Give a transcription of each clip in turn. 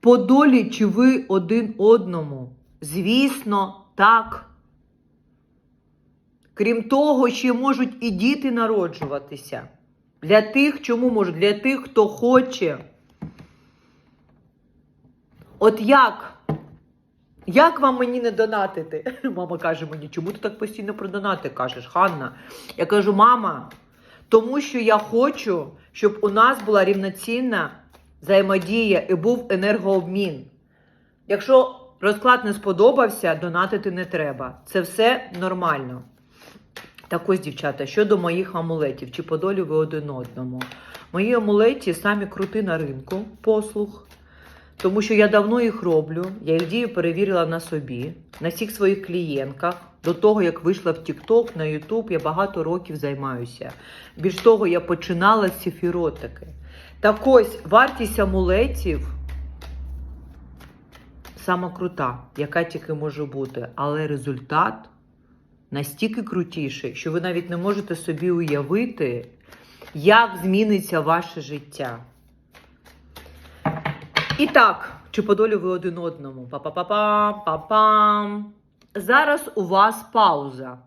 По долі чи ви один одному? Звісно, так. Крім того, ще можуть і діти народжуватися. Для тих, чому можуть? Для тих, хто хоче. От як? Як вам мені не донатити? Мама каже мені, чому ти так постійно про донати кажеш, Ханна? Я кажу, мама, тому що я хочу, щоб у нас була рівноцінна взаємодія і був енергообмін. Якщо розклад не сподобався, донатити не треба. Це все нормально. Так ось, дівчата, щодо моїх амулетів, чи по ви один одному. Мої амулеті самі крути на ринку, послуг. Тому що я давно їх роблю, я їх дію перевірила на собі, на всіх своїх клієнтках. До того, як вийшла в TikTok, на YouTube, я багато років займаюся. Більш того, я починала з сефіротики. Так ось вартість амулетів сама крута, яка тільки може бути, але результат настільки крутіший, що ви навіть не можете собі уявити, як зміниться ваше життя. І так, чи по ви один одному? Па-па-па-па, па-пам. Зараз у вас пауза.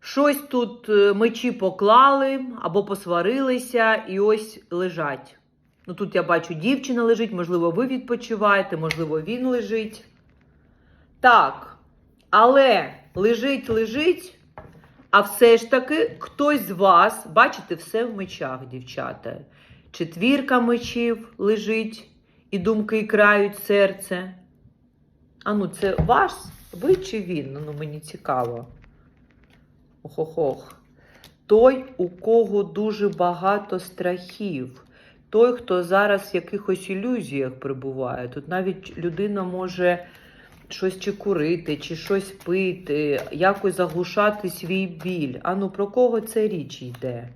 Щось тут е, мечі поклали або посварилися і ось лежать. Ну тут я бачу, дівчина лежить, можливо, ви відпочиваєте, можливо, він лежить. Так, але лежить, лежить, а все ж таки хтось з вас, бачите, все в мечах, дівчата. Четвірка мечів лежить, і думки крають серце. А ну, це ваш? Ви чи він? Ну, мені цікаво. Ох-ох-ох. Той, у кого дуже багато страхів. Той, хто зараз в якихось ілюзіях перебуває. Тут навіть людина може щось чи курити, чи щось пити, якось заглушати свій біль. А ну про кого це річ йде?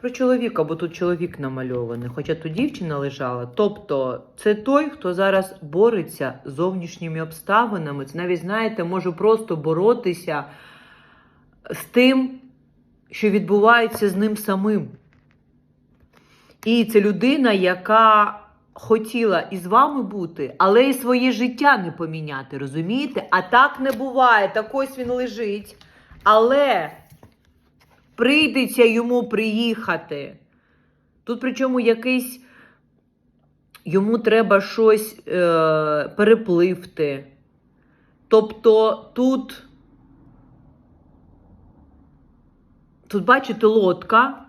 Про чоловіка, бо тут чоловік намальований, хоча тут дівчина лежала. Тобто, це той, хто зараз бореться з зовнішніми обставинами. Це навіть, знаєте, може просто боротися з тим, що відбувається з ним самим. І це людина, яка хотіла із вами бути, але і своє життя не поміняти, розумієте? А так не буває. Так ось він лежить. Але прийдеться йому приїхати. Тут причому якийсь йому треба щось е, перепливти. Тобто тут, тут, бачите, лодка.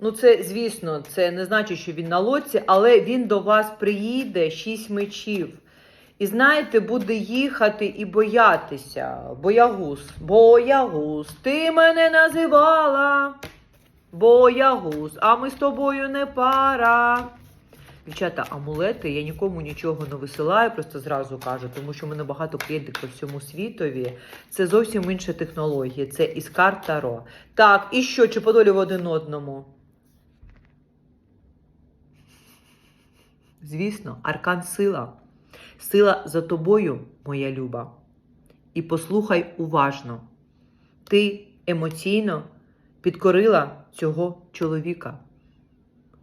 Ну, це, звісно, це не значить, що він на лодці, але він до вас приїде шість мечів. І знаєте, буде їхати і боятися. Боягуз, боягуз, ти мене називала. Боягуз, а ми з тобою не пара. Дівчата, амулети я нікому нічого не висилаю, просто зразу кажу, тому що в мене багато клієнтів по всьому світові. Це зовсім інша технологія. Це Іскар Таро. Так, і що, чи подолі в один одному? Звісно, аркан сила. Сила за тобою, моя люба. І послухай уважно. Ти емоційно підкорила цього чоловіка.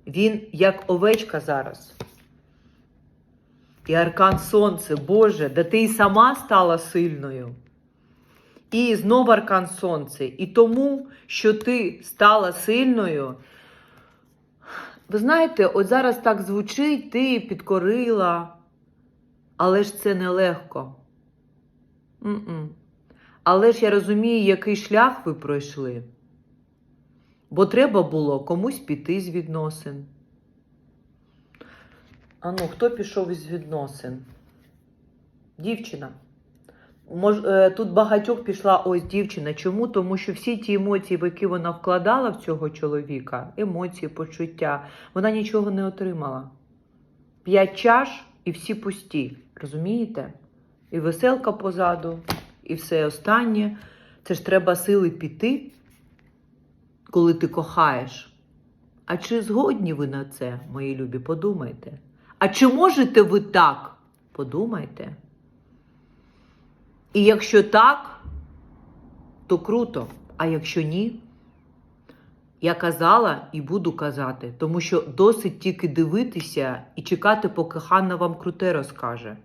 Він як овечка зараз. І аркан сонце, Боже, да ти й сама стала сильною. І знов аркан сонце. І тому, що ти стала сильною, ви знаєте, от зараз так звучить, ти підкорила, але ж це нелегко. М-м. Але ж я розумію, який шлях ви пройшли. Бо треба було комусь піти з відносин. А ну, хто пішов із відносин? Дівчина. Мож, е, тут багатьох пішла ось дівчина. Чому? Тому що всі ті емоції, в які вона вкладала в цього чоловіка, емоції, почуття, вона нічого не отримала. П'ять чаш і всі пусті. Розумієте? І веселка позаду, і все останнє. Це ж треба сили піти, коли ти кохаєш. А чи згодні ви на це, мої любі, подумайте. А чи можете ви так? Подумайте. І якщо так, то круто. А якщо ні, Я казала і буду казати, тому що досить тільки дивитися і чекати, поки Ханна вам круте розкаже.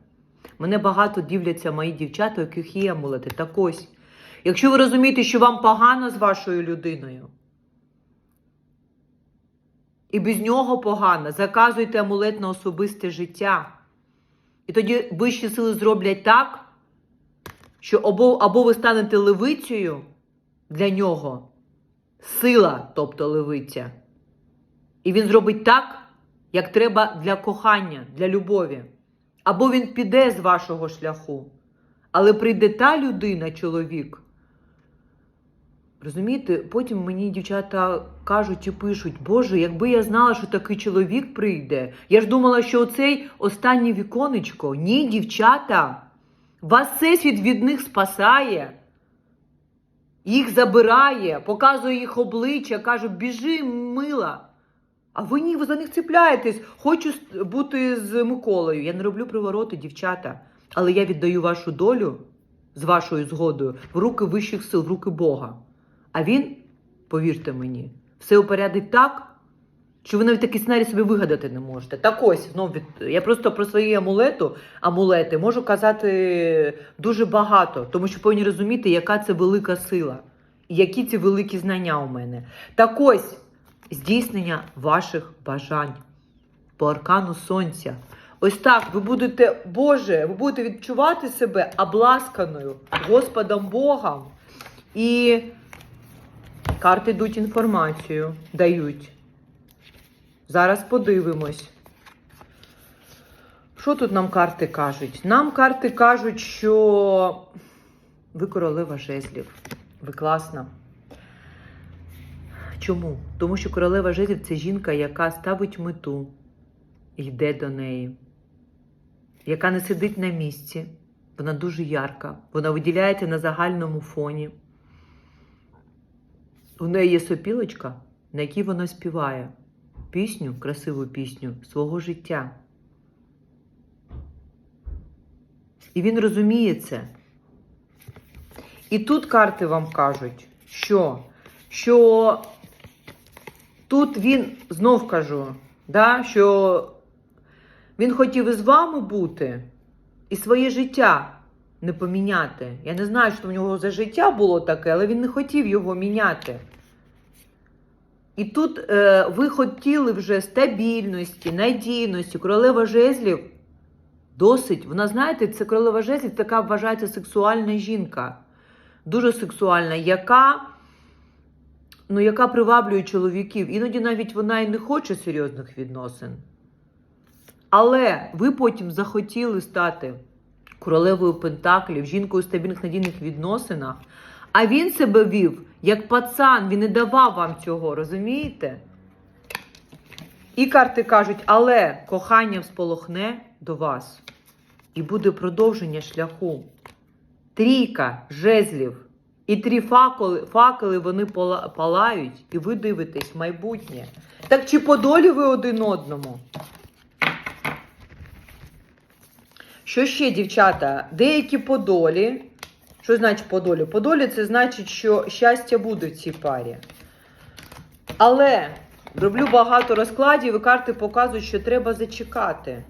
Мене багато дивляться мої дівчата, у яких є амулети. Так ось, якщо ви розумієте, що вам погано з вашою людиною, і без нього погано, заказуйте амулет на особисте життя. І тоді вищі сили зроблять так, що або, або ви станете левицею для нього, сила, тобто левиця. І він зробить так, як треба для кохання, для любові. Або він піде з вашого шляху. Але прийде та людина, чоловік. Розумієте, потім мені дівчата кажуть і пишуть: Боже, якби я знала, що такий чоловік прийде. Я ж думала, що оцей останнє віконечко. Ні, дівчата, вас всесвіт від них спасає, їх забирає, показує їх обличчя, каже, біжи, мила. А ви ні, ви за них цепляєтесь. Хочу бути з Миколою. Я не роблю привороти, дівчата. Але я віддаю вашу долю з вашою згодою в руки вищих сил, в руки Бога. А він, повірте мені, все упорядить так, що ви навіть такий сценарій собі вигадати не можете. Так ось, знов від... я просто про свої амулету, амулети можу казати дуже багато, тому що повинні розуміти, яка це велика сила і які ці великі знання у мене. Так ось здійснення ваших бажань по аркану сонця. Ось так ви будете, Боже, ви будете відчувати себе обласканою Господом Богом. І карти йдуть інформацію, дають. Зараз подивимось. Що тут нам карти кажуть? Нам карти кажуть, що ви королева жезлів. Ви класна. Чому? Тому що королева жезлів це жінка, яка ставить мету, і йде до неї, яка не сидить на місці. Вона дуже ярка, вона виділяється на загальному фоні. У неї є сопілочка, на якій вона співає пісню, красиву пісню свого життя. І він розуміє це. І тут карти вам кажуть, що, що тут він, знов кажу, да, що він хотів із вами бути і своє життя не поміняти. Я не знаю, що в нього за життя було таке, але він не хотів його міняти. І тут е, ви хотіли вже стабільності, надійності, королева жезлів досить. Вона, знаєте, це королева жезлів така вважається сексуальна жінка. Дуже сексуальна, яка, ну, яка приваблює чоловіків. Іноді навіть вона і не хоче серйозних відносин. Але ви потім захотіли стати королевою Пентаклів, жінкою у стабільних надійних відносинах. А він себе вів як пацан, він не давав вам цього, розумієте? І карти кажуть, але кохання всполохне до вас. І буде продовження шляху. Трійка жезлів. І три факели, факели вони палають, і ви дивитесь майбутнє. Так чи по долі ви один одному? Що ще, дівчата? Деякі по долі. Що значить по долі? По долі це значить, що щастя буде в цій парі. Але роблю багато розкладів, і карти показують, що треба зачекати.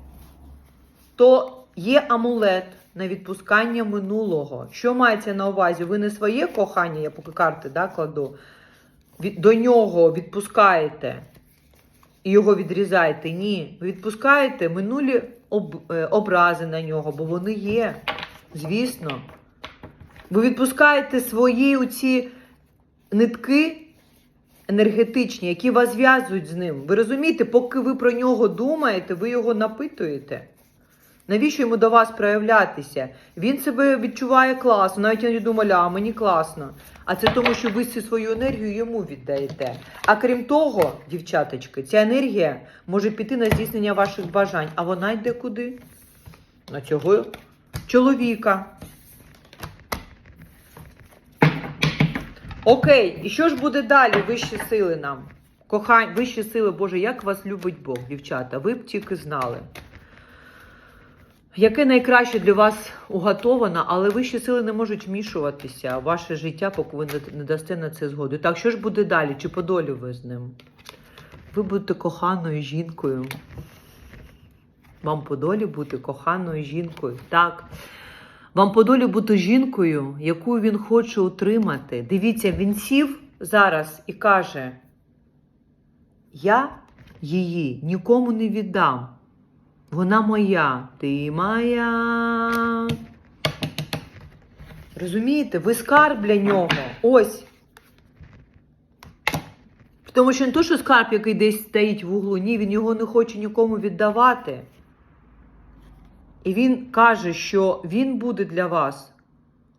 То є амулет на відпускання минулого. Що мається на увазі? Ви не своє кохання, я поки карти да, кладу, до нього відпускаєте і його відрізаєте. Ні. Ви відпускаєте минулі об, е, образи на нього, бо вони є. Звісно. Ви відпускаєте свої оці нитки енергетичні, які вас зв'язують з ним. Ви розумієте, поки ви про нього думаєте, ви його напитуєте. Навіщо йому до вас проявлятися? Він себе відчуває класно, навіть я не думала, а мені класно. А це тому, що ви всю свою енергію йому віддаєте. А крім того, дівчаточки, ця енергія може піти на здійснення ваших бажань, а вона йде куди? На цього чоловіка. Окей, і що ж буде далі? Вищі сили нам? Кохань, вищі сили, Боже, як вас любить Бог, дівчата, ви б тільки знали. яке найкраще для вас уготовано, але вищі сили не можуть вмішуватися в ваше життя, поки ви не дасте на це згоду. Так, що ж буде далі? Чи по долі ви з ним? Ви будете коханою жінкою. Вам по долі бути коханою жінкою. Так. Вам по долі бути жінкою, яку він хоче утримати. Дивіться, він сів зараз і каже: Я її нікому не віддам. Вона моя, ти моя. Розумієте, ви скарб для нього. Ось. Тому що не то, що скарб, який десь стоїть в углу, ні, він його не хоче нікому віддавати. І він каже, що він буде для вас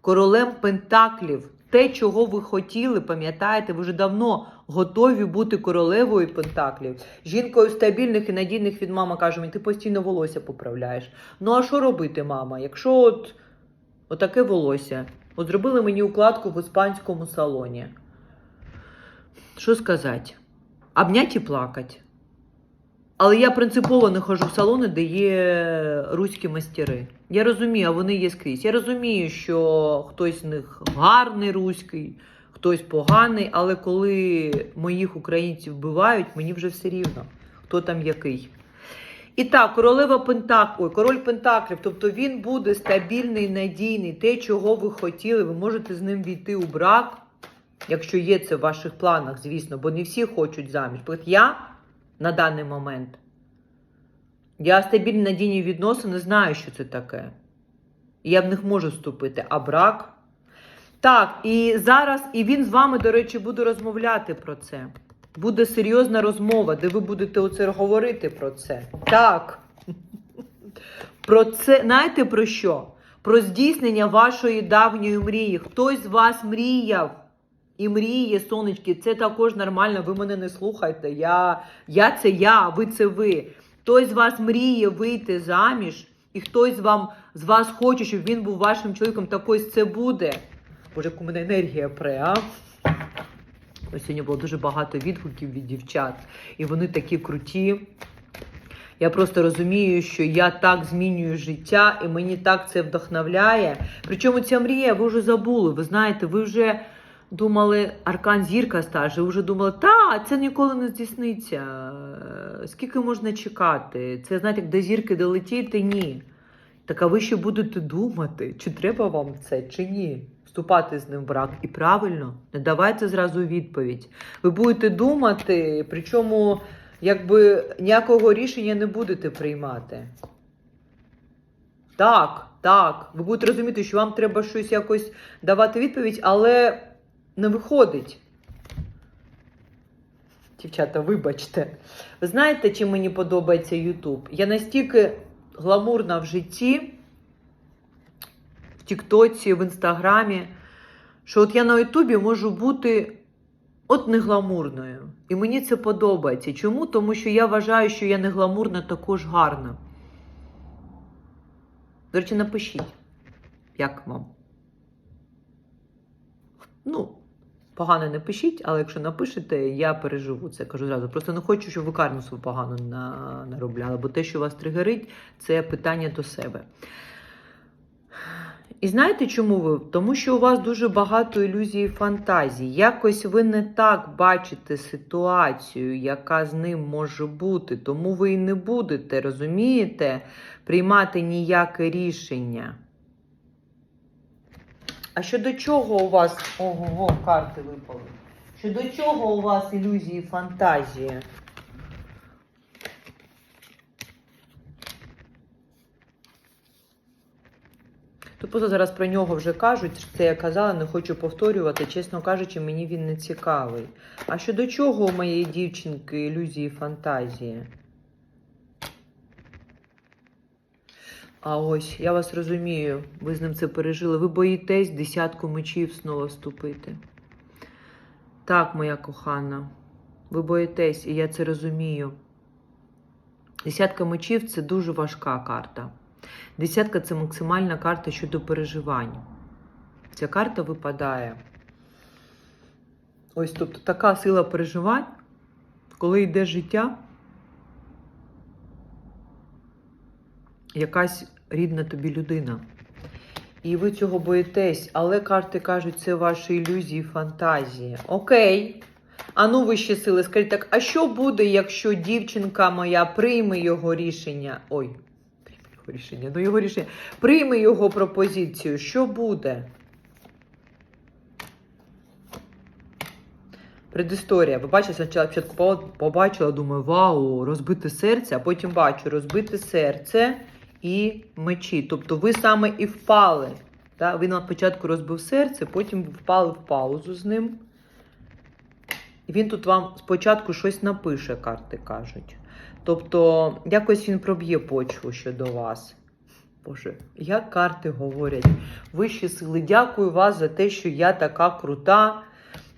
королем Пентаклів. Те, чого ви хотіли, пам'ятаєте, ви вже давно готові бути королевою Пентаклів. Жінкою стабільних і надійних від мама каже, мені ти постійно волосся поправляєш. Ну а що робити, мама? Якщо от отаке волосся, от зробили мені укладку в іспанському салоні. Що сказати? Обнять і плакать. Але я принципово не ходжу в салони, де є руські мастери. Я розумію, а вони є скрізь. Я розумію, що хтось з них гарний руський, хтось поганий, але коли моїх українців вбивають, мені вже все рівно, хто там який. І так, королева Пентак... Ой, король Пентаклів, тобто він буде стабільний, надійний, те, чого ви хотіли, ви можете з ним війти у брак, якщо є це в ваших планах, звісно, бо не всі хочуть заміж. Я на даний момент. Я стабільні надійні відносини знаю, що це таке. Я в них можу вступити. А брак? Так, і зараз, і він з вами, до речі, буде розмовляти про це. Буде серйозна розмова, де ви будете оце говорити про це. Так. Про це, знаєте про що? Про здійснення вашої давньої мрії. Хтось з вас мріяв. І мріє, сонечки, це також нормально, ви мене не слухайте. Я, я це я, ви це ви. Хтось з вас мріє вийти заміж, і хтось вам з вас хоче, щоб він був вашим чоловіком, так ось це буде. Боже, яку мене енергія пре, а? Ось сьогодні було дуже багато відгуків від дівчат, і вони такі круті. Я просто розумію, що я так змінюю життя, і мені так це вдохновляє. Причому ця мрія, ви вже забули. Ви знаєте, ви вже думали, аркан зірка ви вже думали, та це ніколи не здійсниться. Скільки можна чекати? Це знаєте, як до зірки долетіти? Ні. Так а ви ще будете думати, чи треба вам це, чи ні. Вступати з ним в брак. І правильно, не давайте зразу відповідь. Ви будете думати, причому якби ніякого рішення не будете приймати. Так, так. Ви будете розуміти, що вам треба щось якось давати відповідь, але не виходить. Дівчата, вибачте. Ви знаєте, чим мені подобається Ютуб? Я настільки гламурна в житті, в Тіктоці, в Інстаграмі, що от я на Ютубі можу бути от не гламурною. І мені це подобається. Чому? Тому що я вважаю, що я не гламурна, також гарна. До речі, напишіть, як вам. Ну, погано не пишіть, але якщо напишете, я переживу це, кажу зразу. Просто не хочу, щоб ви карму свою погано наробляли, бо те, що вас тригерить, це питання до себе. І знаєте, чому ви? Тому що у вас дуже багато ілюзій і фантазій. Якось ви не так бачите ситуацію, яка з ним може бути. Тому ви і не будете, розумієте, приймати ніяке рішення. А щодо чого у вас. Ого, карти випали. Щодо чого у вас ілюзії фантазії? Просто зараз про нього вже кажуть, це я казала, не хочу повторювати. Чесно кажучи, мені він не цікавий. А щодо чого у моєї дівчинки ілюзії фантазії? А ось, я вас розумію, ви з ним це пережили. Ви боїтесь десятку мечів знову вступити. Так, моя кохана, ви боїтесь, і я це розумію. Десятка мечів це дуже важка карта. Десятка це максимальна карта щодо переживань. Ця карта випадає. Ось тобто така сила переживань, коли йде життя, якась рідна тобі людина. І ви цього боїтесь, але карти кажуть, це ваші ілюзії, фантазії. Окей. А ну вищі сили, скажіть так, а що буде, якщо дівчинка моя прийме його рішення? Ой, прийме його рішення, ну його рішення. Прийме його пропозицію. Що буде? Предісторія. Ви бачите, спочатку по- побачила, думаю, вау, розбите серце, а потім бачу, розбите серце і мечі. Тобто ви саме і впали. Так? Він на початку розбив серце, потім впали в паузу з ним. І він тут вам спочатку щось напише, карти кажуть. Тобто, якось він проб'є почву щодо вас. Боже, як карти говорять, вищі сили, дякую вас за те, що я така крута.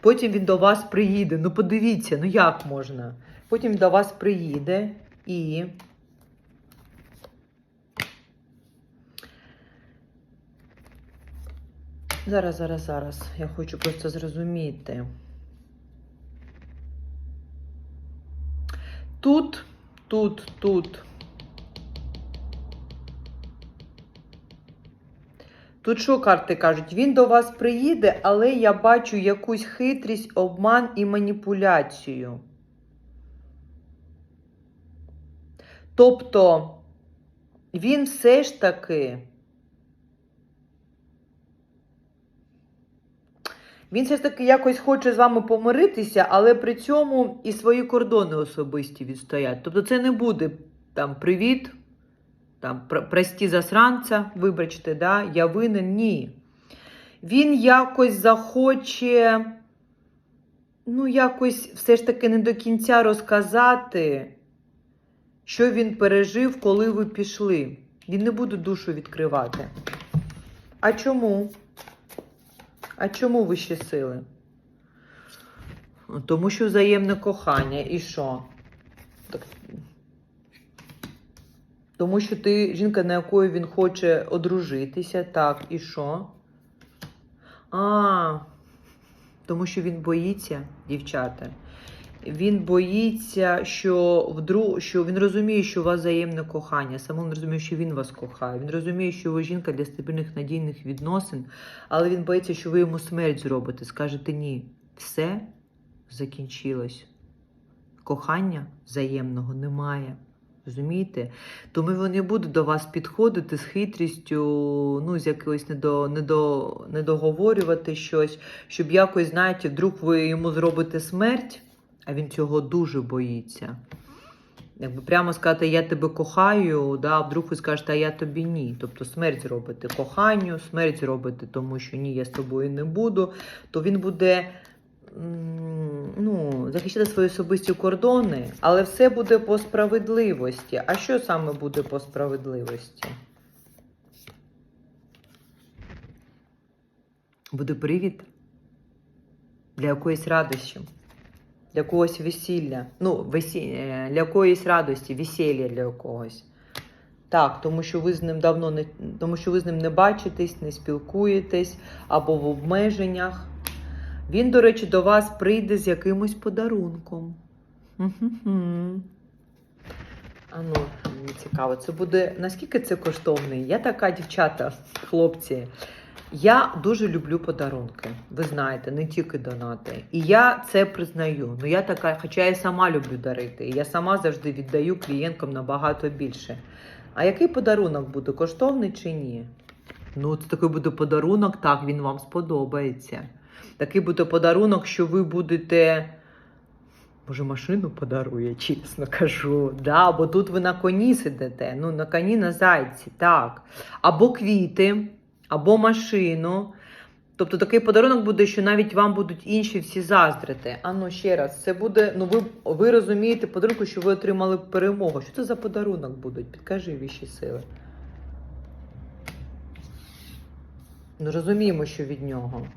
Потім він до вас приїде. Ну подивіться, ну як можна? Потім до вас приїде і. Зараз, зараз, зараз. Я хочу просто зрозуміти. Тут, тут, тут. Тут що карти кажуть? Він до вас приїде, але я бачу якусь хитрість, обман і маніпуляцію. Тобто він все ж таки. Він все ж таки якось хоче з вами помиритися, але при цьому і свої кордони особисті відстоять. Тобто це не буде там привіт, там прості засранця, вибачте, да, я винен, ні. Він якось захоче, ну, якось все ж таки не до кінця розказати, що він пережив, коли ви пішли. Він не буде душу відкривати. А чому? А чому вищі сили? Тому що взаємне кохання. І що? Так. Тому що ти жінка, на якою він хоче одружитися, так, і що? А, тому що він боїться, дівчата. Він боїться, що вдру... що він розуміє, що у вас взаємне кохання. Саме він розуміє, що він вас кохає. Він розуміє, що ви жінка для стабільних надійних відносин, але він боїться, що ви йому смерть зробите. Скажете ні, все закінчилось. Кохання взаємного немає. Розумієте? Тому не буде до вас підходити з хитрістю, ну, з якоюсь недо, недо, недоговорювати щось, щоб якось, знаєте, вдруг ви йому зробите смерть, а він цього дуже боїться. Якби прямо сказати, я тебе кохаю, да, а вдруг ви скажете, а я тобі ні. Тобто смерть зробите коханню, смерть зробите, тому що ні, я з тобою не буду, то він буде ну, захищати свої особисті кордони, але все буде по справедливості. А що саме буде по справедливості? Буде привід для якоїсь радощі, для когось весілля. Ну, весі... е, для якоїсь радості, весілля для якогось. Так, тому що ви з ним давно не тому, що ви з ним не бачитесь, не спілкуєтесь або в обмеженнях. Він, до речі, до вас прийде з якимось подарунком. Мгм. А ну, мені цікаво, це буде наскільки це коштовний? Я така дівчата, хлопці. Я дуже люблю подарунки. Ви знаєте, не тільки донати. І я це признаю. Ну я така, хоча я сама люблю дарити. І я сама завжди віддаю клієнткам набагато більше. А який подарунок буде? Коштовний чи ні? Ну, це такий буде подарунок, так, він вам сподобається. Такий буде подарунок, що ви будете. Може, машину подарує, чесно кажу. Да, бо тут ви на коні сидите. Ну, на коні на зайці, так. Або квіти, або машину. Тобто такий подарунок буде, що навіть вам будуть інші всі заздрити. А ну ще раз, це буде. Ну, ви, ви розумієте подарунку, що ви отримали перемогу. Що це за подарунок будуть? Підкажи віщі сили. Ну, розуміємо, що від нього.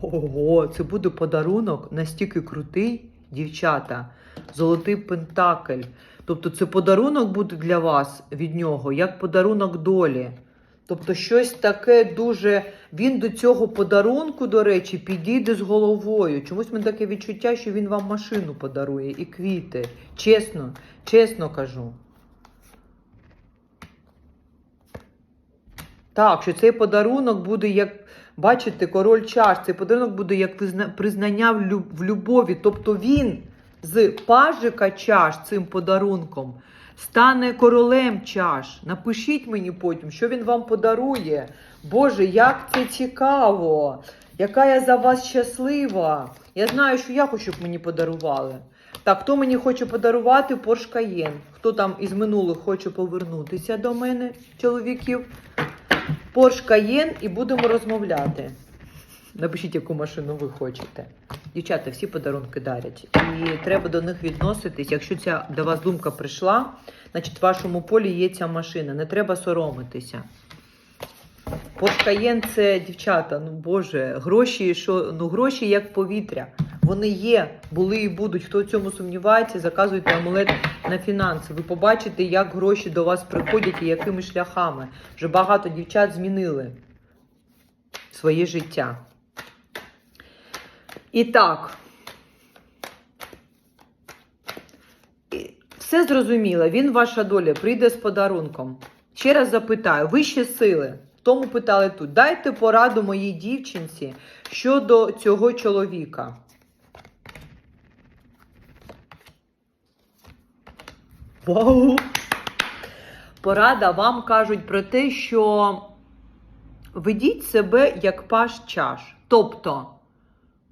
Ого, це буде подарунок настільки крутий, дівчата. Золотий пентакль. Тобто, це подарунок буде для вас від нього, як подарунок долі. Тобто, щось таке дуже. Він до цього подарунку, до речі, підійде з головою. Чомусь мене таке відчуття, що він вам машину подарує і квіти. Чесно, чесно кажу. Так, що цей подарунок буде, як, бачите, король чаш, цей подарунок буде як призна... признання в любові. Тобто він з пажика чаш цим подарунком стане королем чаш. Напишіть мені потім, що він вам подарує. Боже, як це цікаво! Яка я за вас щаслива! Я знаю, що я хочу, щоб мені подарували. Так, хто мені хоче подарувати Porsche Cayenne? Хто там із минулих хоче повернутися до мене, чоловіків? Porsche Cayenne і будемо розмовляти. Напишіть, яку машину ви хочете. Дівчата, всі подарунки дарять. І треба до них відноситись. Якщо ця до вас думка прийшла, значить в вашому полі є ця машина. Не треба соромитися. Porsche – це дівчата, ну боже, гроші, що ну гроші як повітря. Вони є, були і будуть. Хто в цьому сумнівається, заказуйте амулет на фінанси. Ви побачите, як гроші до вас приходять і якими шляхами. Вже багато дівчат змінили своє життя. І так. Все зрозуміло, він ваша доля, прийде з подарунком. Ще раз запитаю, вищі сили, тому питали тут, дайте пораду моїй дівчинці щодо цього чоловіка. Вау! Порада вам кажуть про те, що ведіть себе як паш чаш. Тобто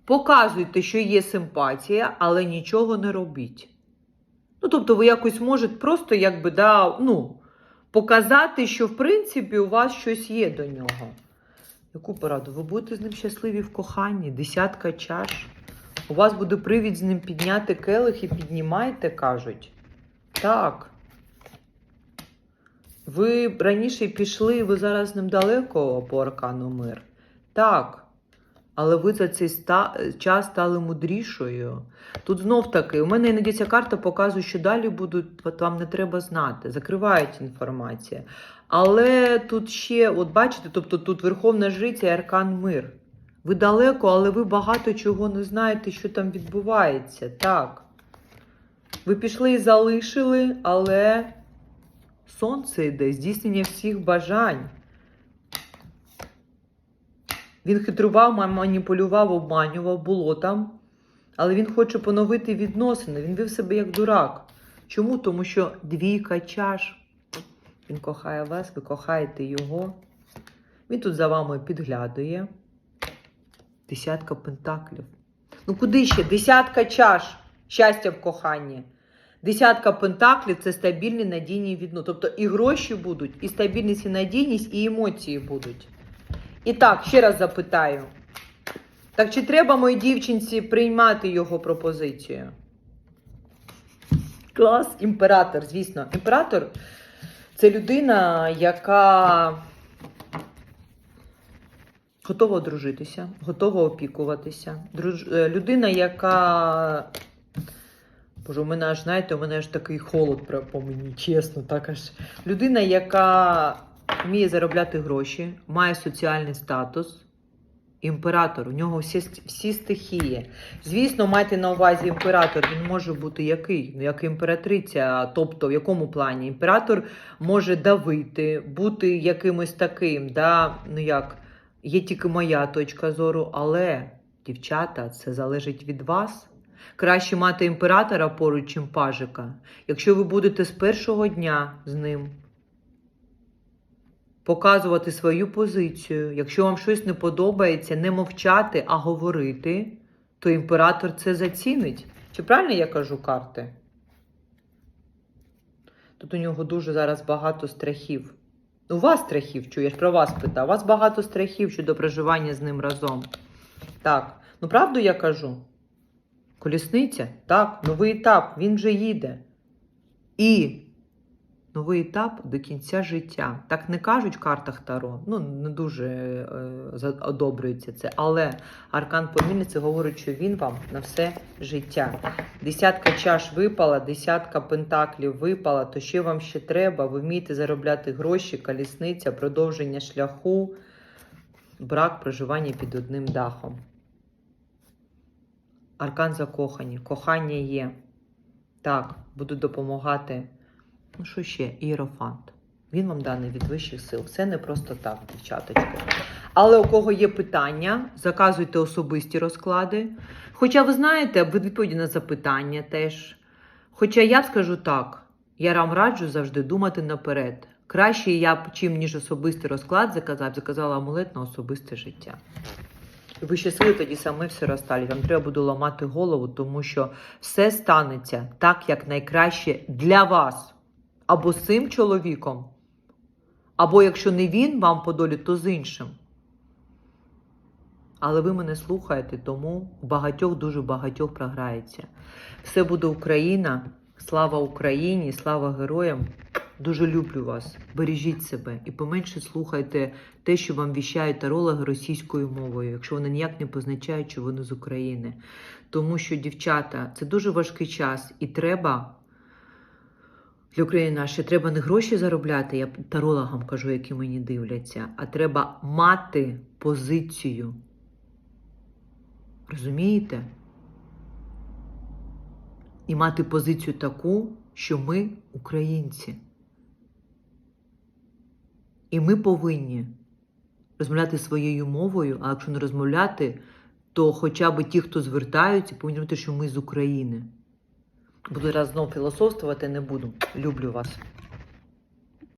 показуйте, що є симпатія, але нічого не робіть. Ну, тобто, ви якось можете просто якби, да, ну, показати, що в принципі у вас щось є до нього. Яку пораду? Ви будете з ним щасливі в коханні, десятка чаш. У вас буде привід з ним підняти келих і піднімайте, кажуть. Так. Ви раніше пішли, ви зараз з ним далеко по аркану мир. Так. Але ви за цей час стали мудрішою. Тут знов таки, у мене іноді ця карта показує, що далі будуть, вам не треба знати, закривають інформація. Але тут ще, от бачите, тобто тут Верховна Жриця і Аркан Мир. Ви далеко, але ви багато чого не знаєте, що там відбувається. Так. Ви пішли і залишили, але сонце йде, здійснення всіх бажань. Він хитрував, маніпулював, обманював, було там. Але він хоче поновити відносини. Він вів себе як дурак. Чому? Тому що двійка чаш. Він кохає вас, ви кохаєте його. Він тут за вами підглядує. Десятка пентаклів. Ну куди ще? Десятка чаш. Щастя в коханні. Десятка пентаклів це стабільні надійні відносини. Тобто і гроші будуть, і стабільність, і надійність, і емоції будуть. І так, ще раз запитаю. Так чи треба моїй дівчинці приймати його пропозицію? Клас, імператор, звісно. Імператор це людина, яка готова одружитися, готова опікуватися. Друж... е, Людина, яка. Боже, у мене аж, знаєте, у мене аж такий холод по мені, чесно, так аж. Людина, яка вміє заробляти гроші, має соціальний статус. Імператор, у нього всі, всі стихії. Звісно, майте на увазі імператор, він може бути який? Ну, як імператриця. Тобто, в якому плані? Імператор може давити, бути якимось таким, да? ну як, є тільки моя точка зору, але, дівчата, це залежить від вас. Краще мати імператора поруч, чим пажика. Якщо ви будете з першого дня з ним показувати свою позицію. Якщо вам щось не подобається, не мовчати, а говорити, то імператор це зацінить. Чи правильно я кажу карти? Тут у нього дуже зараз багато страхів. У вас страхів, чую, я ж про вас питаю. У вас багато страхів щодо проживання з ним разом. Так, ну правду я кажу? Колісниця? Так, новий етап, він вже їде. І новий етап до кінця життя. Так не кажуть в картах Таро. Ну, не дуже е, одобрюється це. Але аркан помільниці говорить, що він вам на все життя. Десятка чаш випала, десятка пентаклів випала, то що вам ще треба? Ви вмієте заробляти гроші, колісниця, продовження шляху, брак проживання під одним дахом. Аркан закохані, кохання є. Так, буду допомагати. Ну, що ще? Іерофант. Він вам даний від вищих сил. Все не просто так, дівчаточки. Але у кого є питання, заказуйте особисті розклади. Хоча ви знаєте, ви відповіді на запитання теж. Хоча я скажу так, я вам раджу завжди думати наперед. Краще я б, чим ніж особистий розклад заказав, заказала амулет на особисте життя. І ви щасливі тоді саме все розсталі. Вам треба буде ламати голову, тому що все станеться так, як найкраще для вас. Або з цим чоловіком, або якщо не він вам по долі, то з іншим. Але ви мене слухаєте, тому багатьох дуже багатьох програється. Все буде Україна. Слава Україні, слава героям. Дуже люблю вас. Бережіть себе і поменше слухайте те, що вам віщають тарологи російською мовою, якщо вони ніяк не позначають, що вони з України. Тому що, дівчата, це дуже важкий час, і треба для України нашої треба не гроші заробляти, я тарологам кажу, які мені дивляться, а треба мати позицію. Розумієте? І мати позицію таку, що ми українці. І ми повинні розмовляти своєю мовою, а якщо не розмовляти, то хоча б ті, хто звертаються, повинні знати, що ми з України. Буду раз знов філософствувати, не буду. Люблю вас.